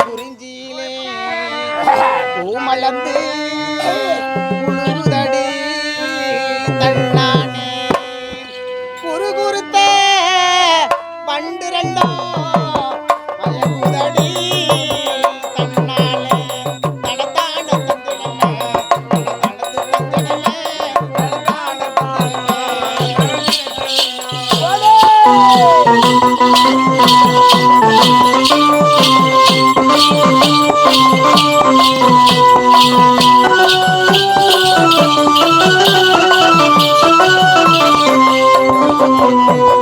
குறிஞ்சியிலே பூமலர்ந்து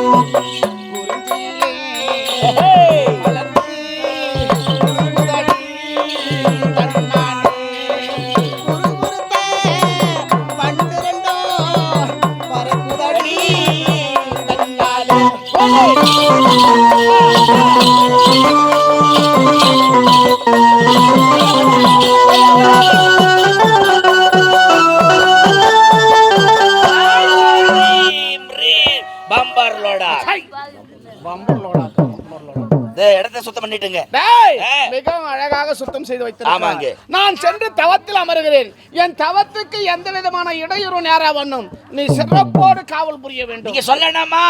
Hey! இந்த இடத்த சுத்தம் பண்ணிட்டுங்க. மிகவும் அழகாக சுத்தம் செய்து ஆமாங்க. வைத்திருக்கிறார் நான் சென்று தவத்தில் அமருகிறேன் என் தவத்துக்கு எந்த விதமான இடையூறு நேரா பண்ணும் நீ சிறப்போடு காவல் புரிய வேண்டும் நீங்க சொல்லணுமா.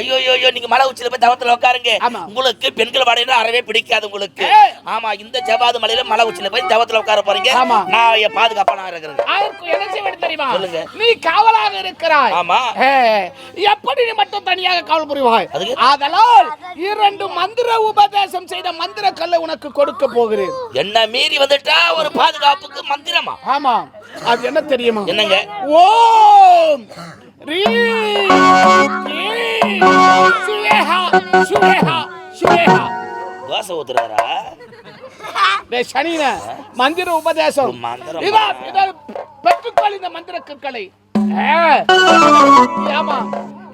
ஐயோ ஐயோ நீங்க மலை உச்சியில போய் தவத்துல உட்காருங்க. உங்களுக்கு பெண்கள் வாடையில அறவே பிடிக்காது உங்களுக்கு. ஆமா இந்த ஜவாது மலையில மலை உச்சியில போய் தவத்துல உட்கார போறீங்க. நான் என் பாதுகாப்பா நான் இருக்கிறேன் அதற்கு என்ன செய்ய தெரியுமா சொல்லுங்க. நீ காவலாக இருக்கிறாய் ஆமா. எப்படி நீ மட்டும் தனியாக காவல் புரிவாய்? ஆதலால் இரண்டு மந்திர உபதேசம் செய்த மந்திர கல்லை உனக்கு கொடுக்க போகிறேன். என்ன மீறி வந்துட்டா ஒரு பாதுகாப்புக்கு மந்திரமா? ஆமா. அது என்ன தெரியுமா? என்னங்க? ஓம். ரீம். சுவேஹா சுவேஹா சுவேஹா தோசை ஊத்துறாரா? டேய் சனின மந்திர உபதேசம். மந்திரம். இதா இதா பெற்றுக்கொள் இந்த மந்திர கற்களை. ஆமா.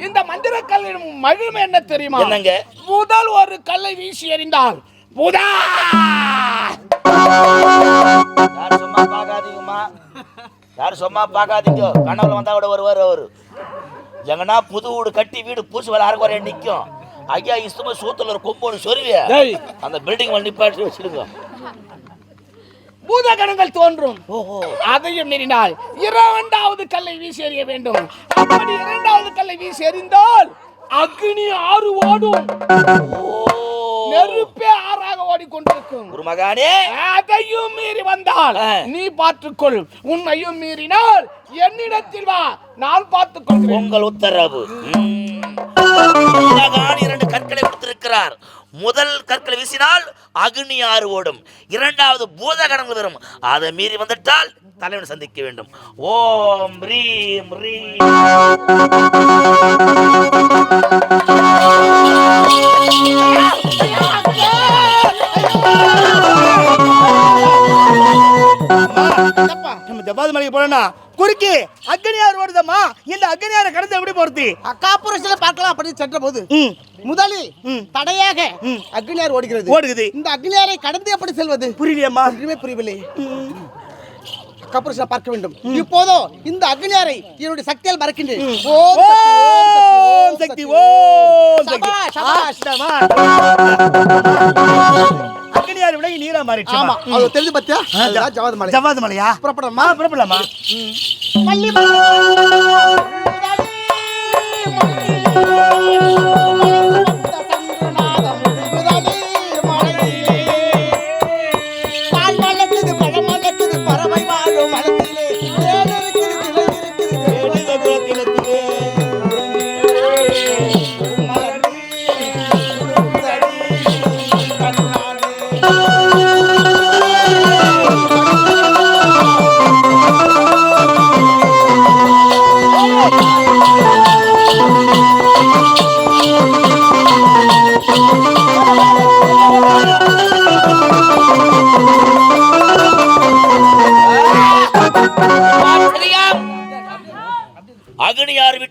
இந்த மந்திர கல்லின் மகிமை என்ன தெரியுமா? என்னங்க? முதல் ஒரு கல்லை வீசி எறிந்தால் புதா! யார் சும்மா பார்க்காதீங்கம்மா. யார் சும்மா பார்க்காதீங்க. கனவுல வந்தா கூட வருவார் அவரு. எங்கன்னா புது வீடு கட்டி வீடு பூசு வேலை அரைக்கு நிற்கும் ஐயா இஷ்டமா சூத்துல ஒரு கொம்போடு சொருவிய. அந்த பில்டிங் வந்து நிப்பாட்டி வச்சிருங்க பூதகணங்கள் தோன்றும். ஓஹோ. அதையும் மீறினால் இரண்டாவது கல்லை வீசி எறிய வேண்டும். அப்படி இரண்டாவது கல்லை வீசி எறிந்தால் அக்னி ஆறு ஓடும். நெருப்பே ஆறாக ஓடிக்கொண்டிருக்கும். ஒரு மகானே. அதையும் மீறி வந்தால். நீ பார்த்துக்கொள். உன்னையும் மீறினால் என்னிடத்தில் வா. நான் பார்த்துக் கொள்கிறேன் உங்கள் உத்தரவு. இரண்டு கற்களை இருக்கிறார். முதல் கற்களை வீசினால் அக்னி ஆறு ஓடும். இரண்டாவது பூதகணங்கள் வரும். அதை மீறி வந்துட்டால் தலைவனை சந்திக்க வேண்டும். ஓம் ரீம் ரீ நம்ம ஜப்பாது மலைக்கு போனா குறுக்கி அக்னியார் ஓடுதம்மா இந்த அக்னியாரை கடந்து எப்படி போறது? காப்புரட்சியில பார்க்கலாம் அப்படி சென்ற போது முதலில். தடையாக. அக்னியார் ஓடுகிறது. ஓடுகுது இந்த அக்னியாரை கடந்து எப்படி செல்வது? புரியலையம்மா. ஒன்றுமே புரியவில்லை. காப்புரட்சியில பார்க்க வேண்டும். இப்போதோ இந்த அக்னியாரை என்னுடைய சக்தியால் மறக்கின்றேன். ஓம் ஓம் சக்தி ஓம் சக்தி அக்னியார் விட நீரா மாறிடுச்சு. ஆமா. அது தெரிஞ்சு பத்தியா? ஜவாது மலை. ஜவாது மலையா? புறப்படமா ஆ புறப்படலாமா? மல்லி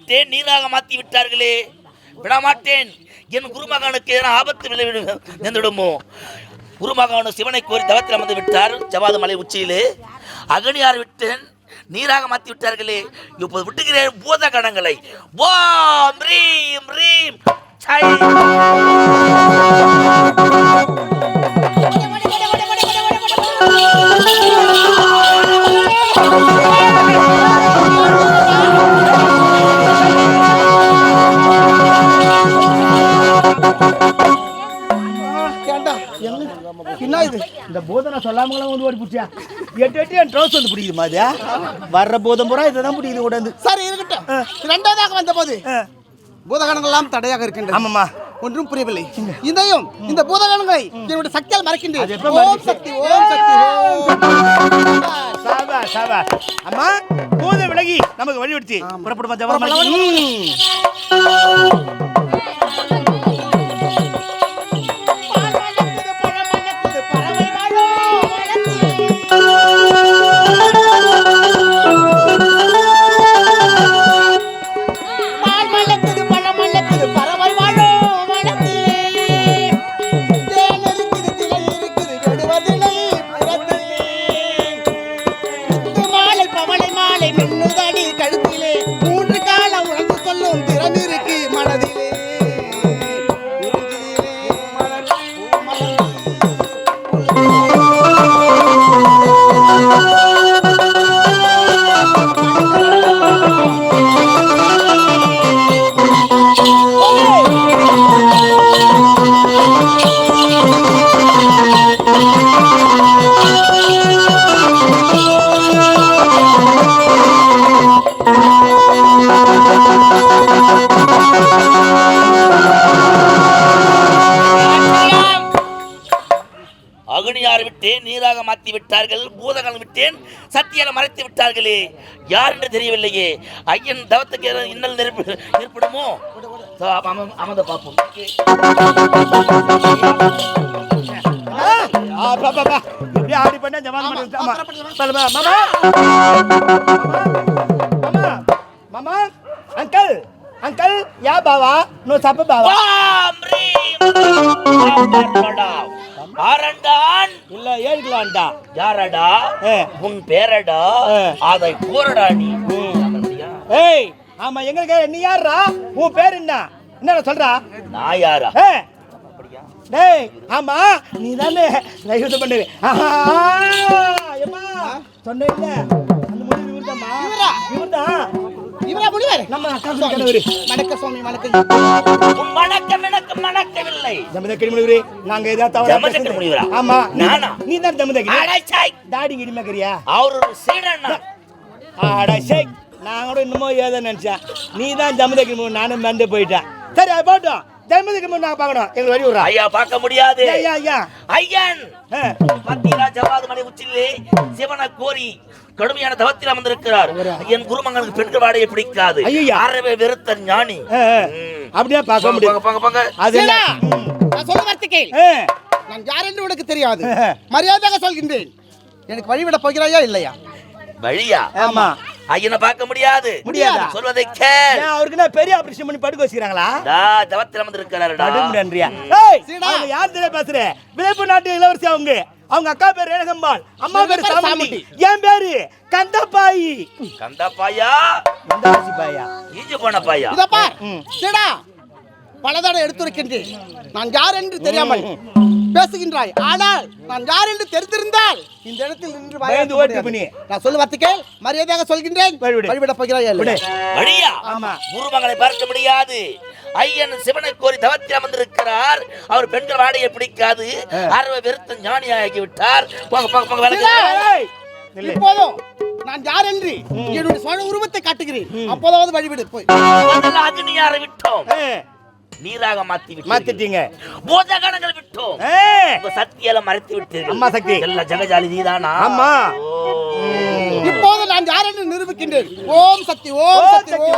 தேன் நீராக மாற்றி விட்டார்களே. விடமாட்டேன். என் குருமகனுக்கு எதனா ஆபத்து விளைவிடும் நின்றுடுமோ? குருமகன் சிவனை கோரி தவத்தில் அமர்ந்து விட்டார் ஜவாது மலை உச்சியிலே. அகனியார் விட்டேன் நீராக மாற்றி விட்டார்களே. இப்போது விட்டுகிறேன் பூத கணங்களை. ஓம் ரீம் ரீம் Thank you. என்ன? இது? இந்த போதனை சொல்லாமலாம் வந்து எட்டு எட்டு என் வந்து பிடிக்குது வர்ற போதம் பூரா இதை தான் பிடிக்குது உடந்து சரி இருக்கட்டும். ரெண்டாவதாக வந்த போது பூதகணங்கள்லாம் தடையாக இருக்கின்றன ஆமாம்மா. ஒன்றும் புரியவில்லை. இதையும் இந்த பூதகணங்களை என்னுடைய சக்தியால் மறக்கின்றது சக்தி ஓம் சக்தி அம்மா பூத விலகி நமக்கு வழிபடுத்தி புறப்படுமா அக்னியார் விட்டேன் நீராக மாற்றி விட்டார்கள் பூதங்கள் விட்டேன் சத்தியால மறைத்து விட்டார்களே யார் என்று தெரியவில்லையே ஐயன் தவத்துக்கு இன்னல் நெருப்பு ஏற்படுமோ அமர்ந்த பார்ப்போம் ஆடி பண்ண ஜமான் யா பாவா நோ சாப்பு பாவா ஆரண்டான் இல்ல ஏறிக்கலாம்டா யாரடா. உன் பேரடா. அதை கூறடா நீ? ஏய் ஆமா எங்களுக்கு நீ யாருடா உன் பேர் என்ன? என்னடா சொல்றா? நான் யாரா? டேய் ஆமா நீ தானே லைவ் பண்ணுது ஏமா சொன்னேன்ல. அந்த முடிவு இவர்தாம்மா இவரா? இவர்தான். இவரா முடிவாரு நம்ம வணக்க சுவாமி வணக்கம் உன் மணக்கம் எனக்கு மணக்கவில்லை. ஜமதக்கிரி முனிவரே நாங்க ஏதாவது தவறா ஜமதக்கிரி பேசுறது? முனிவரா? ஆமா நானா? நீ தான் ஜமதக்கிரி அடைச்சாய் தாடி கிடிமக்கறியா அவர் ஒரு சீடன்னா அட ஷேக் நான் கூட இன்னமும் ஏதோ நினைச்சேன். நீ தான் ஜமதக்கிரி முன் நானும் மறந்து போயிட்டேன். சரி போட்டோம். ஜமதக்கிரி முன் நான் பார்க்கணும். எங்க வழி விடுறா. ஐயா பார்க்க முடியாது. ஐயா ஐயா ஐயன். மத்தியிலா ஜவாது மலை உச்சிலே சிவனை கோரி கடுமையான தவத்தில் அமர்ந்திருக்கிறார். என் குருமகனுக்கு பெண்கள் வாடையை பிடிக்காது. ஐயையா. அறவே வெறுத்த ஞானி. அப்படியே பார்க்க முடியும். போங்க, போங்க, போங்க. அது நான் சொல்ல வார்த்தை கேள். ஆ. நான் யார் என்று உனக்கு தெரியாது. மரியாதையாக சொல்கின்றேன். எனக்கு வழிவிட போகிறாயா இல்லையா? வழியா? ஆமா. ஐயனை பார்க்க முடியாது. முடியாதா? சொல்வதை கேள். அவருக்கு என்ன பெரிய ஆபரேஷன் பண்ணி படுக்க வச்சுக்கிறாங்களா? டா, தவத்தில் ஏய் சீடா. அவங்க யார் தெரிய பேசுற? விளைப்பு நாட்டு இளவரசி அவங்க. அவங்க அக்கா பேர் ரேணகம்பாள் அம்மா பேர் சாமுண்டி. என் பேரு கந்தப்பாயி. கந்தப்பாயா? கந்தவாசி பாயா ஈஞ்சு போன பாயா? இத பார். ம். சீடா பலதடவை எடுத்துரைக்கின்றேன். நான் யார் என்று தெரியாமல். பேசுகின்றாய். ஆனால் நான் யார் என்று தெரிந்திருந்தால் இந்த இடத்தில் நின்று பயந்து ஓட்டு. பண்ணி. நான் சொல்ல வார்த்தைக்கே மரியாதையாக சொல்கின்றேன். வழிவிடு. வழிவிட போகிறாயா வழியா ஆமா. குருமகளை பார்க்க முடியாது. ஐயன் சிவனை கோரி தவத்தில் அமர்ந்திருக்கிறார். அவர் பெண்கள் வாடையை பிடிக்காது. அறவை வெறுத்த ஞானியாகி விட்டார். போங்க போங்க போங்க நில்லு. இப்போதும் நான் யார் என்று என்னுடைய சுய உருவத்தை காட்டுகிறேன். அப்போதாவது வழிவிடு. போய். அக்னியாரை விட்டோம். நீராக மாத்தி விட்டோம் மாத்திட்டீங்க. பூதகணங்கள் விட்டோம். ஏய், உங்க சக்தியால மறைத்து விட்டீர்கள் அம்மா சக்தி. எல்லா ஜெகஜாலி நீதானா? ஆமா. இப்போது நான் யார் என்று நிரூபிக்கின்றேன்? ஓம் சக்தி ஓம் ஓம் சக்தி.